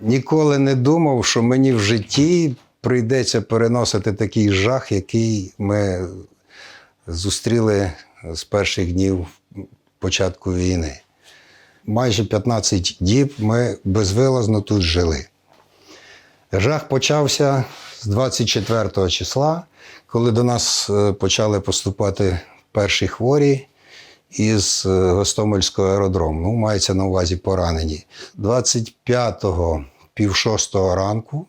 Ніколи не думав, що мені в житті прийдеться переносити такий жах, який ми зустріли з перших днів початку війни. Майже 15 діб ми безвилазно тут жили. Жах почався з 24 числа, коли до нас е, почали поступати перші хворі із е, Гостомельського аеродрому. Ну, мається на увазі поранені. 25-го, пів шостого ранку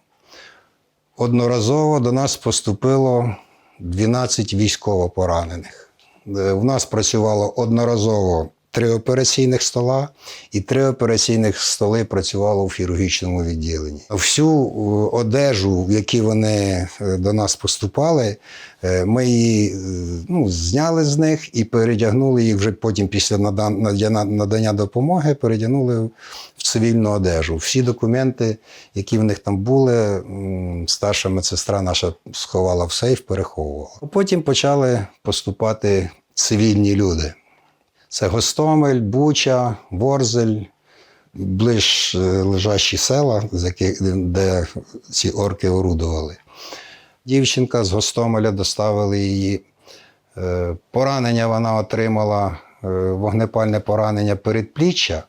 одноразово до нас поступило 12 військово поранених. У нас працювало одноразово три операційних стола, і три операційних столи працювало в хірургічному відділенні. Всю е, одежу, в якій вони е, до нас поступали, е, ми її ну, зняли з них і передягнули їх вже потім після надання допомоги, передягнули в цивільну одежу. Всі документи, які в них там були, старша медсестра наша сховала в сейф, переховувала. Потім почали поступати цивільні люди. Це Гостомель, Буча, Ворзель, ближ е, лежащі села, де ці орки орудували. Дівчинка з Гостомеля доставили її. Е, Поранення вона отримала, е, вогнепальне поранення передпліччя.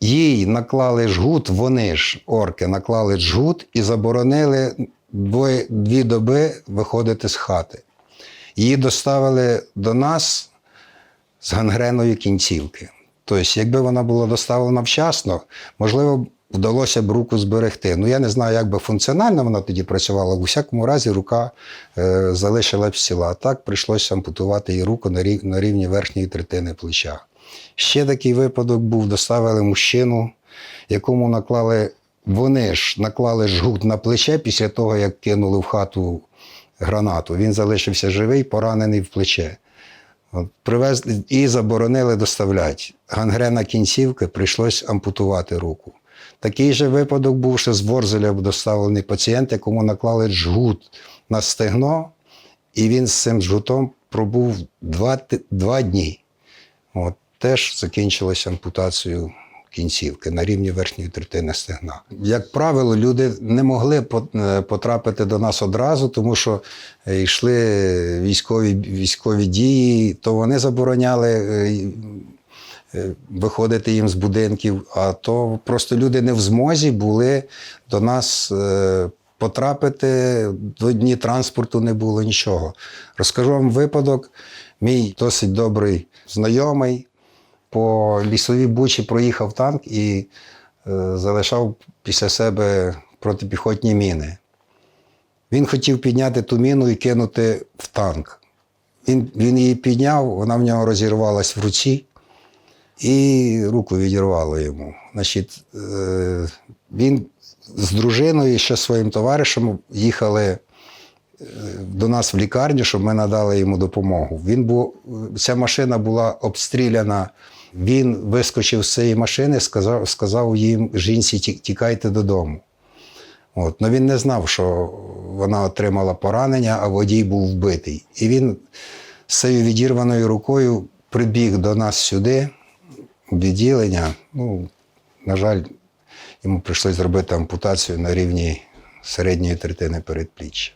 Їй наклали жгут, вони ж, орки, наклали жгут і заборонили дві доби виходити з хати. Її доставили до нас з гангреною кінцівки. Тобто, якби вона була доставлена вчасно, можливо, вдалося б руку зберегти. Ну, я не знаю, як би функціонально вона тоді працювала. У всякому разі, рука е, залишилась ціла. А так прийшлося ампутувати їй руку на, рів, на рівні верхньої третини плеча. Ще такий випадок був: доставили мужчину, якому наклали, вони ж наклали жгут на плече після того, як кинули в хату гранату. Він залишився живий, поранений в плече. Привезли і заборонили доставляти. Гангрена кінцівки прийшлось ампутувати руку. Такий же випадок був, що з Борзеля доставлений пацієнт, якому наклали жгут на стегно, і він з цим жгутом пробув два, два дні. От, теж закінчилось ампутацією кінцівки на рівні верхньої третини стегна. Як правило, люди не могли е, потрапити до нас одразу, тому що е, йшли військові, військові дії, то вони забороняли е, виходити їм з будинків, а то просто люди не в змозі були до нас. Потрапити до дні транспорту не було нічого. Розкажу вам випадок. Мій досить добрий знайомий по лісовій бучі проїхав танк і е, залишав після себе протипіхотні міни. Він хотів підняти ту міну і кинути в танк. Він, він її підняв, вона в нього розірвалась в руці, і руку відірвало йому. Значить, е, він з дружиною і ще своїм товаришем їхали е, до нас в лікарню, щоб ми надали йому допомогу. Він був, ця машина була обстріляна. Він вискочив з цієї машини, сказав, сказав їм жінці, тікайте додому. От. Но він не знав, що вона отримала поранення, а водій був вбитий. І він з цією відірваною рукою прибіг до нас сюди, в відділення. Ну, на жаль, йому прийшлося зробити ампутацію на рівні середньої третини передпліччя.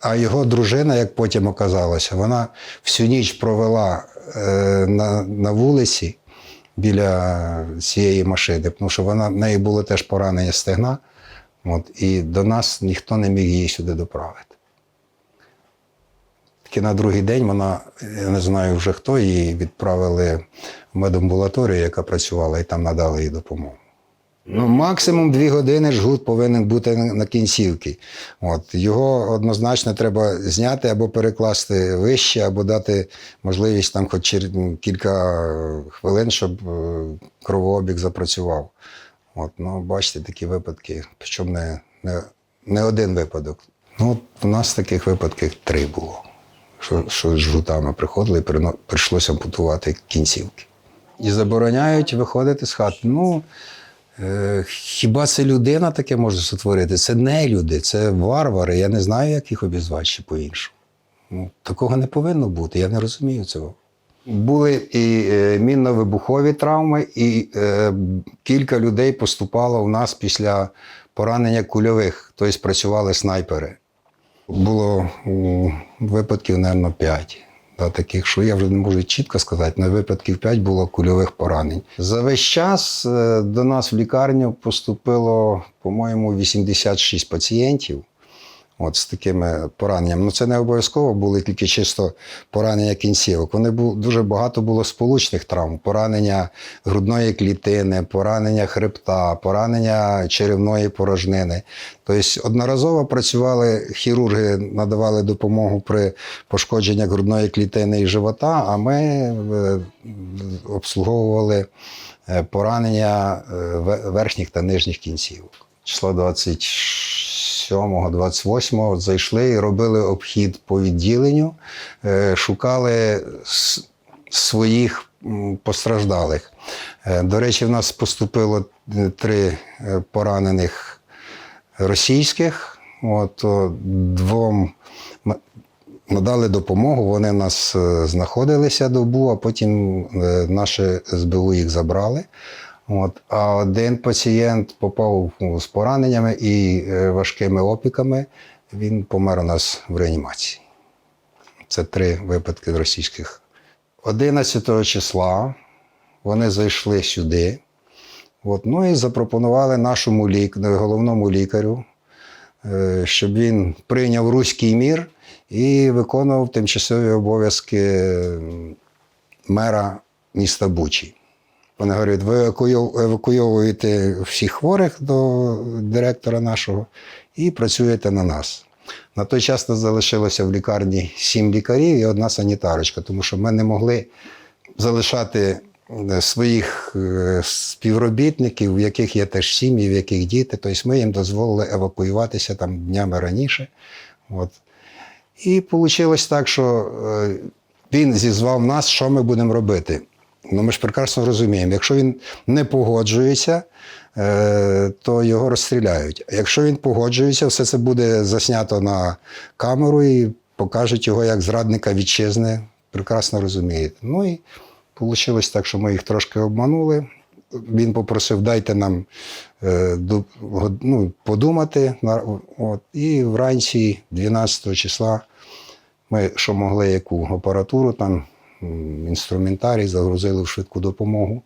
А його дружина, як потім оказалося, вона всю ніч провела на, на вулиці біля цієї машини, тому що вона, в неї було теж поранення стегна. От, і до нас ніхто не міг її сюди доправити. Тільки на другий день вона, я не знаю вже хто, її відправили в медамбулаторію, яка працювала, і там надали їй допомогу. Ну, максимум дві години жгут повинен бути на, кінцівці. От, його однозначно треба зняти або перекласти вище, або дати можливість там хоч кілька хвилин, щоб е, кровообіг запрацював. От, ну, бачите, такі випадки, причому не, не, не один випадок. Ну, от у нас таких випадків три було. Що, що з жгутами приходили і прийшлося ампутувати кінцівки. І забороняють виходити з хати. Ну, Хіба це людина таке може сотворити? Це не люди, це варвари. Я не знаю, як їх обізвати ще по-іншому. Ну, такого не повинно бути, я не розумію цього. Були і е, мінно-вибухові травми, і е, кілька людей поступало у нас після поранення кульових, тобто працювали снайпери. Було м, випадків, мабуть, 5. Да, таких, що я вже не можу чітко сказати, на випадків 5 було кульових поранень. За весь час е, до нас в лікарню поступило, по-моєму, 86 пацієнтів. От з такими пораненнями. Ну це не обов'язково були тільки чисто поранення кінцівок. Вони бу, дуже багато було сполучних травм: поранення грудної клітини, поранення хребта, поранення черевної порожнини. Тобто одноразово працювали хірурги, надавали допомогу при пошкодженнях грудної клітини і живота, а ми е, обслуговували е, поранення е, верхніх та нижніх кінцівок. Число 27-28 зайшли і робили обхід по відділенню, е, шукали своїх постраждалих. Е, До речі, в нас поступило е, три поранених російських. От, двом надали допомогу, вони в нас знаходилися добу, а потім е, наші СБУ їх забрали. От, а один пацієнт попав з пораненнями і е, важкими опіками. Він помер у нас в реанімації. Це три випадки російських. 11 числа вони зайшли сюди. От, ну і запропонували нашому лік, головному лікарю, е, щоб він прийняв руський мір і виконував тимчасові обов'язки мера міста Бучі. Вони говорять, ви евакуйовуєте всіх хворих до директора нашого і працюєте на нас. На той час нас залишилося в лікарні сім лікарів і одна санітарочка, тому що ми не могли залишати е, своїх е, співробітників, в яких є теж сім'ї, в яких діти. Тобто ми їм дозволили евакуюватися там днями раніше. От. І вийшло так, що е, він зізвав нас, що ми будемо робити. Ну, ми ж прекрасно розуміємо, якщо він не погоджується, е, то його розстріляють. Якщо він погоджується, все це буде заснято на камеру і покажуть його як зрадника вітчизни. Прекрасно розумієте. Ну і вийшло так, що ми їх трошки обманули. Він попросив, дайте нам е, ну, подумати. От, і вранці, 12 числа, ми що могли, яку апаратуру, там, інструментарій, загрузили в швидку допомогу.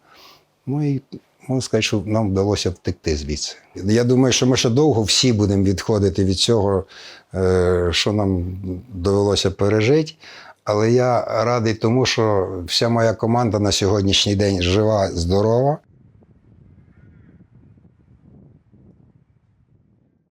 Ну і можна сказати, що нам вдалося втекти звідси. Я думаю, що ми ще довго всі будемо відходити від цього, е, що нам довелося пережити. Але я радий тому, що вся моя команда на сьогоднішній день жива, здорова.